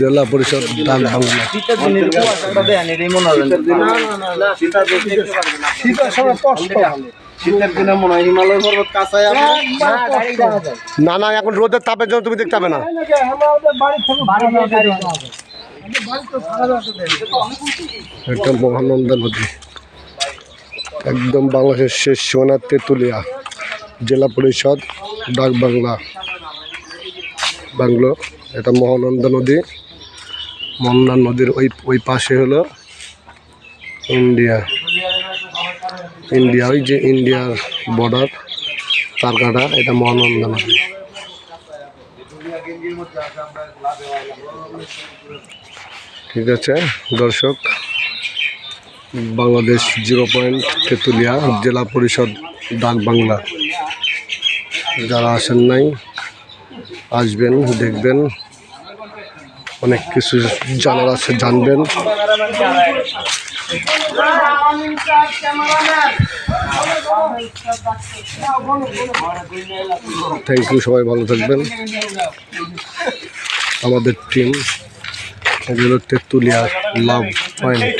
জেলা পরিষদ দেন পারবেন না। না এখন রোদের তাপের জন্য তুমি দেখতে পাবে না তাই নাকি? আমাদের বাড়ি থেকে ভাড়া দিয়ে গাড়ি যাওয়া যায়। আমাদের বাড়ি তো ভাড়া দেওয়া আছে দেন। একটা মহানন্দা নদী একদম বাংলাদেশের শেষ সীমানা তেঁতুলিয়া জেলা পরিষদ ডাক বাংলা বাংলো। এটা মহানন্দা নদী। মন্দা নদীর ওই ওই পাশে হলো ইন্ডিয়া। ইন্ডিয়া, ওই যে ইন্ডিয়ার বর্ডার তার কাটা, এটা মহানন্দা নদী। ঠিক আছে, দর্শক, বাংলাদেশ জিরো পয়েন্ট তেঁতুলিয়া জেলা পরিষদ ডাক বাংলা যারা আসেন নাই আসবেন, দেখবেন। অনেক কিছু জানার আছে, জানবেন। থ্যাংক ইউ সবাই ভালো থাকবেন। আমাদের টিম এগুলো তেঁতুলিয়া লাভ পয়েন্ট